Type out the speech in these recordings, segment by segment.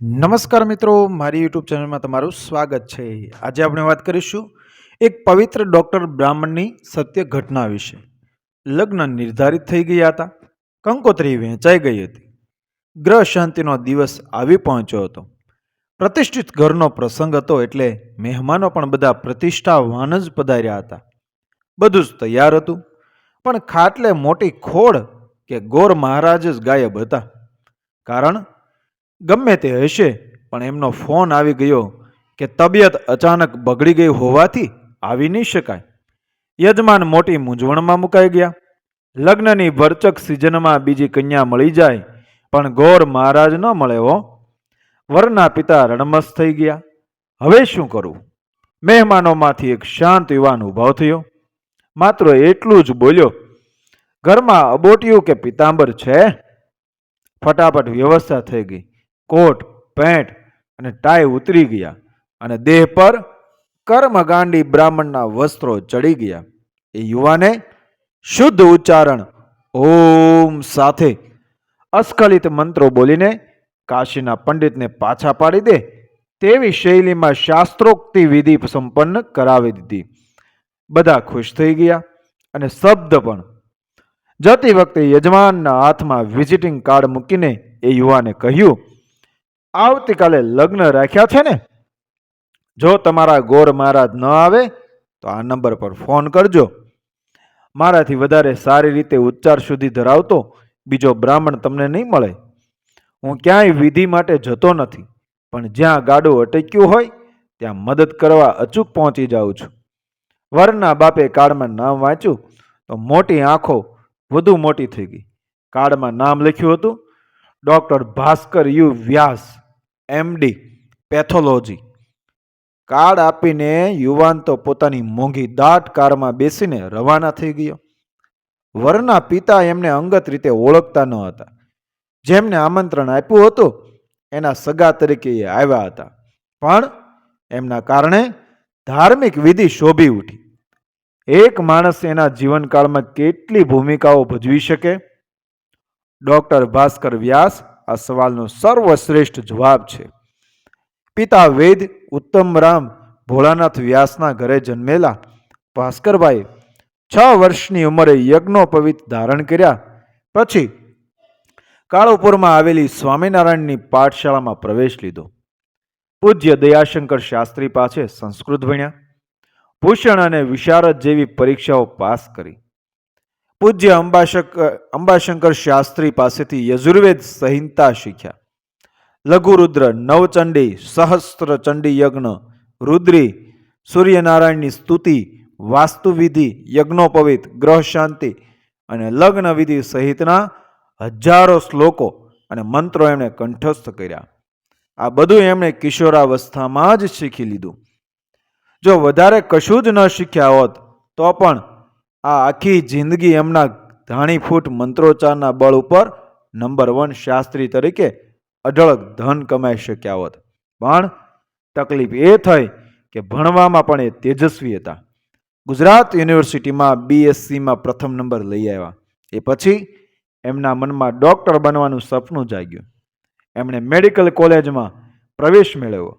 નમસ્કાર મિત્રો, મારી યુટ્યુબ ચેનલમાં તમારું સ્વાગત છે. આજે આપણે વાત કરીશું એક પવિત્ર ડૉક્ટર બ્રાહ્મણની સત્ય ઘટના વિશે. લગ્ન નિર્ધારિત થઈ ગયા હતા, કંકોત્રી વહેંચાઈ ગઈ હતી. ગ્રહ શાંતિનો દિવસ આવી પહોંચ્યો હતો. પ્રતિષ્ઠિત ઘરનો પ્રસંગ હતો એટલે મહેમાનો પણ બધા પ્રતિષ્ઠાવાન જ પધાર્યા હતા. બધું જ તૈયાર હતું, પણ ખાટલે મોટી ખોડ કે ગોર મહારાજ જ ગાયબ હતા. કારણ ગમે તે હશે, પણ એમનો ફોન આવી ગયો કે તબિયત અચાનક બગડી ગઈ હોવાથી આવી નહીં શકાય. યજમાન મોટી મૂંઝવણમાં મુકાઈ ગયા. લગ્નની ભરચક સિઝનમાં બીજી કન્યા મળી જાય, પણ ગોર મહારાજ ન મળે હો. વરના પિતા રણમસ થઈ ગયા. હવે શું કરવું મહેમાનોમાંથી એક શાંત યુવાન ઊભો થયો. માત્ર એટલું જ બોલ્યો, ઘરમાં અબોટિયું કે પિતાંબર છે? ફટાફટ વ્યવસ્થા થઈ ગઈ. કોટ, પેન્ટ અને ટાઈ ઉતરી ગયા અને દેહ પર કર્મગાંડી બ્રાહ્મણના વસ્ત્રો ચડી ગયા. એ યુવાને શુદ્ધ ઉચ્ચારણ, ઓમ સાથે અસ્ખલિત મંત્રો બોલીને કાશીના પંડિતને પાછા પાડી દે તેવી શૈલીમાં શાસ્ત્રોક્તિ વિધિ સંપન્ન કરાવી દીધી. બધા ખુશ થઈ ગયા અને શબ્દ પણ. જતી વખતે યજમાનના હાથમાં વિઝિટિંગ કાર્ડ મૂકીને એ યુવાને કહ્યું આવતીકાલે લગ્ન રાખ્યા છે ને? જો તમારા ગોર મહારાજ ન આવે, તો આ નંબર પર ફોન કરજો. મારાથી વધારે સારી રીતે ઉચ્ચાર સુધી ધરાવતો બીજો બ્રાહ્મણ તમને નહીં મળે. હું ક્યાંય વિધિ માટે જતો નથી, પણ જ્યાં ગાડું અટક્યું હોય, ત્યાં મદદ કરવા અચૂક પહોંચી જાઉં છું. વરના બાપે કાર્ડમાં નામ વાંચ્યું, તો મોટી આંખો વધુ મોટી થઈ ગઈ. કાર્ડમાં નામ લખ્યું હતું doctor Bhaskar U Vyas MD pathology. Card આપીને યુવાન તો પોતાની મોંઘી દાટ કારમાં બેસીને રવાના થઈ ગયો. વરના પિતા એમને અંગત રીતે ઓળખતા ન હતા. જેમને આમંત્રણ આપ્યું હતું, એના સગા તરીકે એ આવ્યા હતા. પણ એમના કારણે ધાર્મિક વિધિ શોભી ઉઠી. એક માણસ એના જીવનકાળમાં કેટલી ભૂમિકાઓ ભજવી શકે? ડોક્ટર ભાસ્કર વ્યાસ, આ સવાલનો સર્વશ્રેષ્ઠ જવાબ છે. પિતા વેદ ઉત્તમરામ ભોળાનાથ વ્યાસના ઘરે જન્મેલા ભાસ્કરભાઈ છ વર્ષની ઉંમરે યજ્ઞોપવિત ધારણ કર્યા. પછી કાળુપુરમાં આવેલી સ્વામિનારાયણની પાઠશાળામાં પ્રવેશ લીધો. પૂજ્ય દયાશંકર શાસ્ત્રી પાસે સંસ્કૃત ભણ્યા. ભૂષણ અને વિશારદ જેવી પરીક્ષાઓ પાસ કરી. પૂજ્ય અંબાશંકર અંબાશંકર શાસ્ત્રી પાસેથી યજુર્વેદ સંહિતા શીખ્યા. લઘુરુદ્ર નવચંડી, સહસ્ત્ર ચંડી યજ્ઞ, રુદ્રી, સૂર્યનારાયણની સ્તુતિ, વાસ્તુવિધિ, યજ્ઞોપવિત ગ્રહ શાંતિ અને લગ્ન વિધિ સહિતના હજારો શ્લોકો અને મંત્રો એમણે કંઠસ્થ કર્યા. આ બધું એમણે કિશોરાવસ્થામાં જ શીખી લીધું. જો વધારે કશું જ ન શીખ્યા હોત તો પણ આ આખી જિંદગી એમના ધાણીફૂટ મંત્રોચ્ચારના બળ ઉપર નંબર વન શાસ્ત્રી તરીકે અઢળક ધન કમાઈ શક્યા હોત. પણ તકલીફ એ થઈ કે ભણવામાં પણ એ તેજસ્વી હતા. ગુજરાત યુનિવર્સિટીમાં બીએસસીમાં પ્રથમ નંબર લઈ આવ્યા. એ પછી એમના મનમાં ડૉક્ટર બનવાનું સપનું જાગ્યું. એમણે મેડિકલ કોલેજમાં પ્રવેશ મેળવ્યો.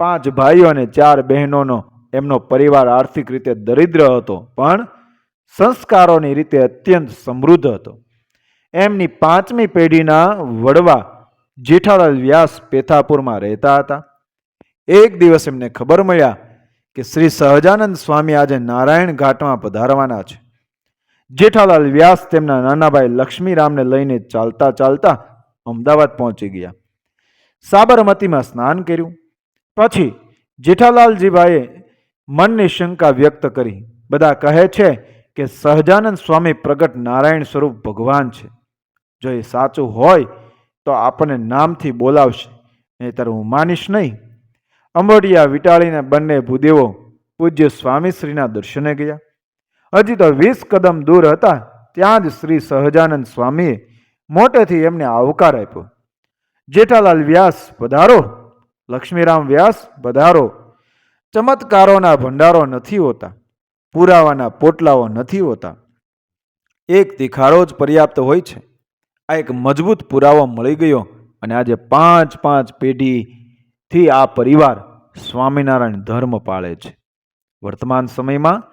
પાંચ ભાઈઓ અને ચાર બહેનોનો એમનો પરિવાર આર્થિક રીતે દરિદ્ર હતો. પણ સંસ્કારોની રીતે અત્યંત સમૃદ્ધ હતો. એમની પાંચમી પેઢીના વડવા જેઠાલાલ વ્યાસ પેથાપુરમાં રહેતા હતા. એક દિવસ એમને ખબર મળ્યા કે શ્રી સહજાનંદ સ્વામી આજે નારાયણ ઘાટમાં પધારવાના છે. જેઠાલાલ વ્યાસ તેમના નાનાભાઈ લક્ષ્મીરામને લઈને ચાલતા ચાલતા અમદાવાદ પહોંચી ગયા. સાબરમતીમાં સ્નાન કર્યું. પછી જેઠાલાલજીભાઈએ મનની શંકા વ્યક્ત કરી. બધા કહે છે કે સહજાનંદ સ્વામી પ્રગટ નારાયણ સ્વરૂપ ભગવાન છે. જો એ સાચું હોય તો આપણને નામથી બોલાવશે, નહીતર હું માનીશ નહીં. અંબોડિયા વિટાળીને બંને ભૂદેવો પૂજ્ય સ્વામીશ્રીના દર્શને ગયા. હજી તો વીસ કદમ દૂર હતા, ત્યાં જ શ્રી સહજાનંદ સ્વામીએ મોટેથી એમને આવકાર આપ્યો. જેઠાલાલ વ્યાસ પધારો, લક્ષ્મીરામ વ્યાસ પધારો. ચમત્કારોના ભંડારો નથી હોતા. પુરાવાના પોટલાઓ નથી હોતા. એક તિખારો જ પર્યાપ્ત હોય છે. આ એક મજબૂત પુરાવો મળી ગયો અને આજે પાંચ પાંચ પેઢીથી આ પરિવાર સ્વામિનારાયણ ધર્મ પાળે છે. વર્તમાન સમયમાં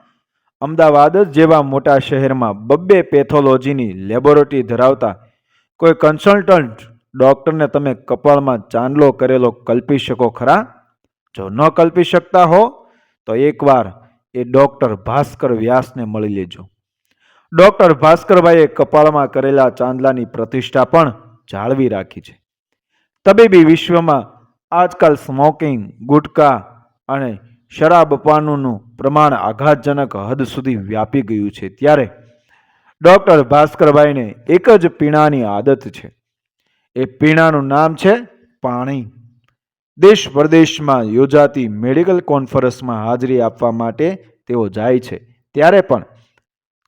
અમદાવાદ જ જેવા મોટા શહેરમાં બબ્બે પેથોલોજીની લેબોરેટરી ધરાવતા કોઈ કન્સલ્ટન્ટ ડૉક્ટરને તમે કપાળમાં ચાંદલો કરેલો કલ્પી શકો ખરા? જો ન કલ્પી શકતા હો, તો એકવાર એ ડૉક્ટર ભાસ્કર વ્યાસને મળી લેજો. ડૉક્ટર ભાસ્કરભાઈએ કપાળમાં કરેલા ચાંદલાની પ્રતિષ્ઠા પણ જાળવી રાખી છે. તબીબી વિશ્વમાં આજકાલ સ્મોકિંગ, ગુટકા અને શરાબ પાનનું પ્રમાણ આઘાતજનક હદ સુધી વ્યાપી ગયું છે ત્યારે ડૉક્ટર ભાસ્કરભાઈને એક જ પીણાની આદત છે. એ પીણાનું નામ છે પાણી. દેશ પરદેશમાં યોજાતી મેડિકલ કોન્ફરન્સમાં હાજરી આપવા માટે તેઓ જાય છે. ત્યારે પણ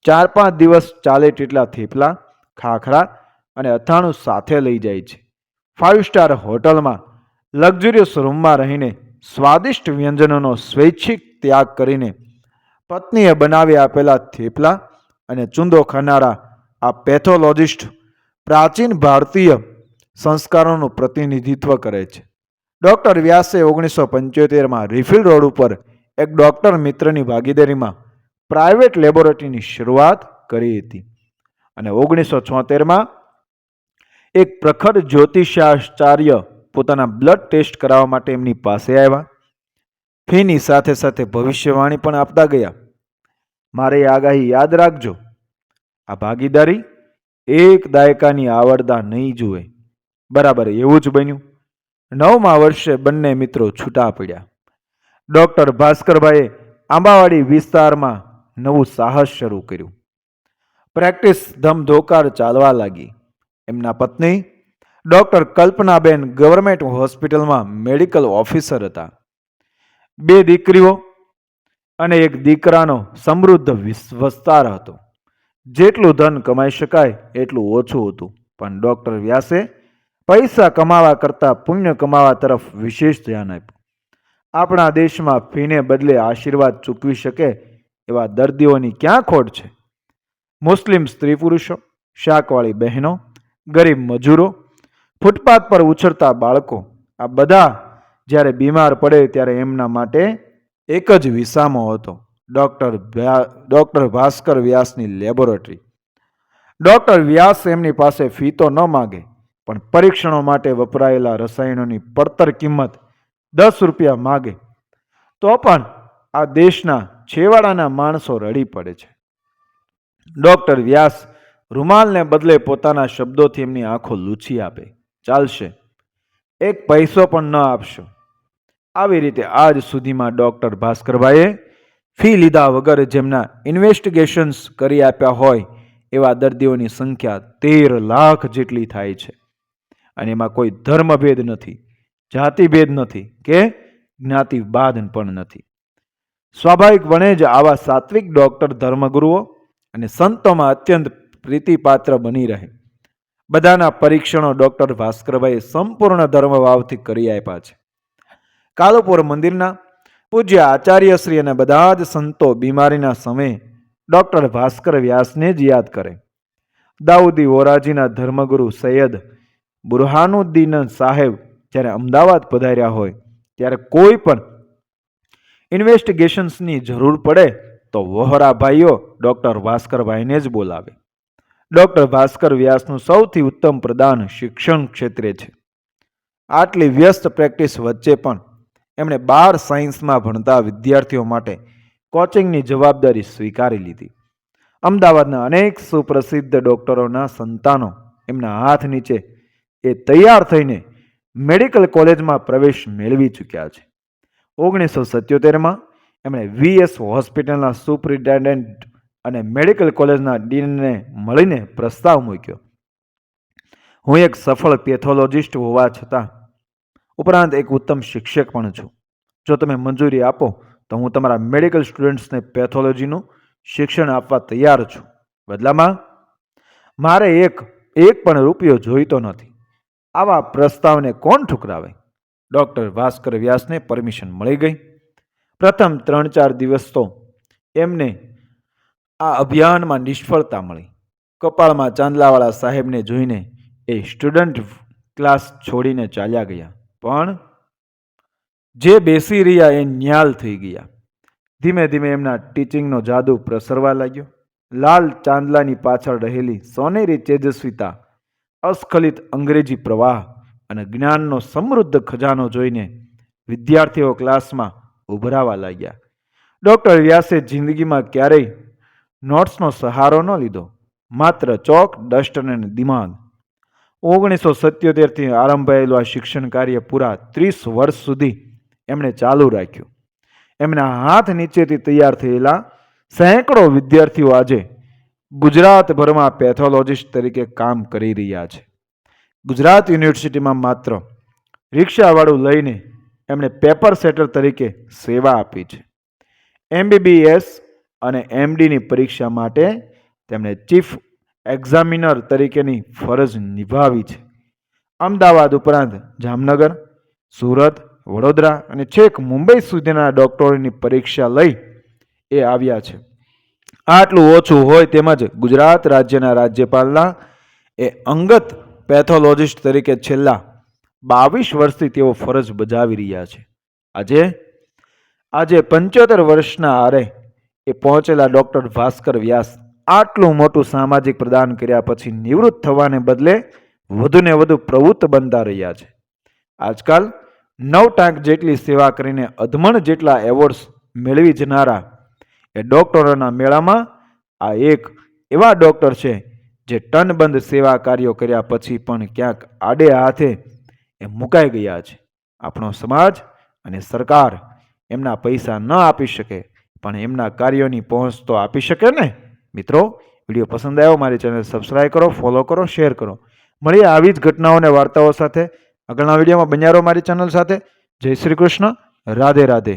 ચાર પાંચ દિવસ ચાલે તેટલા થેપલા, ખાખરા અને અથાણું સાથે લઈ જાય છે. ફાઇવ સ્ટાર હોટલમાં લક્ઝુરિયસ રૂમમાં રહીને સ્વાદિષ્ટ વ્યંજનોનો સ્વૈચ્છિક ત્યાગ કરીને પત્નીએ બનાવી આપેલા થેપલા અને ચૂંદો ખાનારા આ પેથોલોજિસ્ટ પ્રાચીન ભારતીય સંસ્કારોનું પ્રતિનિધિત્વ કરે છે. ડૉક્ટર વ્યાસે ઓગણીસો પંચોતેરમાં રિફિલ રોડ ઉપર એક ડૉક્ટર મિત્રની ભાગીદારીમાં પ્રાઇવેટ લેબોરેટરીની શરૂઆત કરી હતી. અને ઓગણીસો છોતેરમાં એક પ્રખર જ્યોતિષાચાર્ય પોતાના બ્લડ ટેસ્ટ કરાવવા માટે એમની પાસે આવ્યા. ફીની સાથે સાથે ભવિષ્યવાણી પણ આપતા ગયા. મારે આગાહી યાદ રાખજો. આ ભાગીદારી એક દાયકાની આવડતા નહીં જુએ. બરાબર એવું જ બન્યું. નવમા વર્ષે બંને મિત્રો છૂટા પડ્યા. ડૉક્ટર ભાસ્કરભાઈએ આંબાવાડી વિસ્તારમાં નવું સાહસ શરૂ કર્યું. પ્રેક્ટિસ ધમધોકાર ચાલવા લાગી. એમના પત્ની ડૉક્ટર કલ્પનાબેન ગવર્મેન્ટ હોસ્પિટલમાં મેડિકલ ઓફિસર હતા. બે દીકરીઓ અને એક દીકરાનો સમૃદ્ધ વિસ- વિસ્તાર હતો. જેટલું ધન કમાઈ શકાય એટલું ઓછું હતું. પણ ડૉક્ટર વ્યાસે પૈસા કમાવા કરતાં પુણ્ય કમાવા તરફ વિશેષ ધ્યાન આપ્યું. આપણા દેશમાં ફીને બદલે આશીર્વાદ ચૂકવી શકે એવા દર્દીઓની ક્યાં ખોટ છે? મુસ્લિમ સ્ત્રી પુરુષો, શાકવાળી બહેનો, ગરીબ મજૂરો, ફૂટપાથ પર ઉછળતા બાળકો, આ બધા જ્યારે બીમાર પડે ત્યારે એમના માટે એક જ વિસામો હતો, ડૉક્ટર ડૉક્ટર ભાસ્કર વ્યાસની લેબોરેટરી. ડૉક્ટર વ્યાસ એમની પાસે ફી તો ન માગે પણ પરીક્ષણો માટે વપરાયેલા રસાયણોની પડતર કિંમત દસ રૂપિયા માગે. તો પણ આ દેશના છેવાડાના માણસો રડી પડે છે. ડૉક્ટર વ્યાસ રૂમાલને બદલે પોતાના શબ્દોથી એમની આંખો લૂછી આપે. ચાલશે. એક પૈસો પણ ન આપશો. આવી રીતે આજ સુધીમાં ડૉક્ટર ભાસ્કરભાઈએ ફી લીધા વગર જેમના ઇન્વેસ્ટિગેશન્સ કરી આપ્યા હોય એવા દર્દીઓની સંખ્યા તેર લાખ જેટલી થાય છે. અને એમાં કોઈ ધર્મભેદ નથી, જાતિભેદ નથી કે જ્ઞાતિવાદ પણ નથી. સ્વાભાવિકપણે જ આવા સાત્વિક ડૉક્ટર ધર્મગુરુઓ અને સંતોમાં અત્યંત પ્રીતિપાત્ર બની રહે. બધાના પરીક્ષણો ડૉક્ટર ભાસ્કરભાઈએ સંપૂર્ણ ધર્મભાવથી કરી આપ્યા છે. કાલુપુર મંદિરના પૂજ્ય આચાર્યશ્રી અને બધા જ સંતો બીમારીના સમયે ડૉક્ટર ભાસ્કર વ્યાસને જ યાદ કરે. દાઉદી ઓરાજીના ધર્મગુરુ સૈયદ બુરહાનુદ્દીન સાહેબ જ્યારે અમદાવાદ પધાર્યા હોય, ત્યારે કોઈ પણ ઇન્વેસ્ટિગેશન્સની જરૂર પડે તો વહોરા ભાઈઓ ડૉક્ટર ભાસ્કરભાઈને જ બોલાવે. ડૉક્ટર ભાસ્કર વ્યાસનું સૌથી ઉત્તમ પ્રદાન શિક્ષણ ક્ષેત્રે છે. આટલી વ્યસ્ત પ્રેક્ટિસ વચ્ચે પણ એમણે બાર સાયન્સમાં ભણતા વિદ્યાર્થીઓ માટે કોચિંગની જવાબદારી સ્વીકારી લીધી. અમદાવાદના અનેક સુપ્રસિદ્ધ ડૉક્ટરોના સંતાનો એમના હાથ નીચે એ તૈયાર થઈને મેડિકલ કોલેજમાં પ્રવેશ મેળવી ચૂક્યા છે. ઓગણીસો સત્યોતેરમાં એમણે વીએસ હોસ્પિટલના સુપ્રિન્ટેન્ડન્ટ અને મેડિકલ કોલેજના ડીનને મળીને પ્રસ્તાવ મૂક્યો. હું એક સફળ પેથોલોજિસ્ટ હોવા છતાં ઉપરાંત એક ઉત્તમ શિક્ષક પણ છું. જો તમે મંજૂરી આપો તો હું તમારા મેડિકલ સ્ટુડન્ટ્સને પેથોલોજીનું શિક્ષણ આપવા તૈયાર છું. બદલામાં મારે એક એક પણ રૂપિયો જોઈતો નથી. આવા પ્રસ્તાવને કોણ ઠુકરાવે? ડૉક્ટર ભાસ્કર વ્યાસને પરમિશન મળી ગઈ. પ્રથમ ત્રણ ચાર દિવસ તો એમને આ અભિયાનમાં નિષ્ફળતા મળી. કપાળમાં ચાંદલાવાળા સાહેબને જોઈને એ સ્ટુડન્ટ ક્લાસ છોડીને ચાલ્યા ગયા. પણ જે બેસી રહ્યા એ ન્યાલ થઈ ગયા. ધીમે ધીમે એમના ટીચિંગનો જાદુ પ્રસરવા લાગ્યો. લાલ ચાંદલાની પાછળ રહેલી સોનેરી તેજસ્વીતા અસ્ખલિત અંગ્રેજી પ્રવાહ અને જ્ઞાનનો સમૃદ્ધ ખજાનો જોઈને વિદ્યાર્થીઓ ક્લાસમાં ઉભરાવા લાગ્યા. ડૉક્ટર વ્યાસે જિંદગીમાં ક્યારેય નોટ્સનો સહારો ન લીધો, માત્ર ચોક, ડસ્ટ અને દિમાગ. ઓગણીસો સત્યોતેરથી આરંભાયેલું આ શિક્ષણ કાર્ય પૂરા ત્રીસ વર્ષ સુધી એમણે ચાલુ રાખ્યું. એમના હાથ નીચેથી તૈયાર થયેલા સેંકડો વિદ્યાર્થીઓ આજે ગુજરાતભરમાં પેથોલોજીસ્ટ તરીકે કામ કરી રહ્યા છે. ગુજરાત યુનિવર્સિટીમાં માત્ર રિક્ષાવાળું લઈને એમણે પેપર સેટર તરીકે સેવા આપી છે. એમબીબીએસ અને એમડીની પરીક્ષા માટે તેમણે ચીફ એક્ઝામિનર તરીકેની ફરજ નિભાવી છે. અમદાવાદ ઉપરાંત જામનગર, સુરત, વડોદરા અને છેક મુંબઈ સુધીના ડોક્ટરોની પરીક્ષા લઈ એ આવ્યા છે. આટલું ઓછું હોય તેમજ ગુજરાત રાજ્યના રાજ્યપાલના એ અંગત પેથોલોજિસ્ટ તરીકે છેલ્લા બાવીસ વર્ષથી તેઓ ફરજ બજાવી રહ્યા છે. આજે આજે પંચોતેર વર્ષના આરે એ પહોંચેલા ડૉક્ટર ભાસ્કર વ્યાસ આટલું મોટું સામાજિક પ્રદાન કર્યા પછી નિવૃત્ત થવાને બદલે વધુને વધુ પ્રવૃત્ત બનતા રહ્યા છે. આજકાલ નવ ટાંક જેટલી સેવા કરીને અધમણ જેટલા એવોર્ડ્સ મેળવી જનારા એ ડૉક્ટરોના મેળામાં આ એક એવા ડૉક્ટર છે જે ટનબંધ સેવા કાર્યો કર્યા પછી પણ ક્યાંક આડે હાથે એ મુકાઈ ગયા છે. આપણો સમાજ અને સરકાર એમના પૈસા ન આપી શકે, પણ એમના કાર્યોની પહોંચ તો આપી શકે ને? મિત્રો, વીડિયો પસંદ આવ્યો મારી ચેનલ સબસ્ક્રાઈબ કરો, ફોલો કરો, શેર કરો. મળીએ આવી જ ઘટનાઓ અને વાર્તાઓ સાથે. આગળના વિડીયોમાં બન્યારો મારી ચેનલ સાથે. જય શ્રી કૃષ્ણ. રાધે રાધે.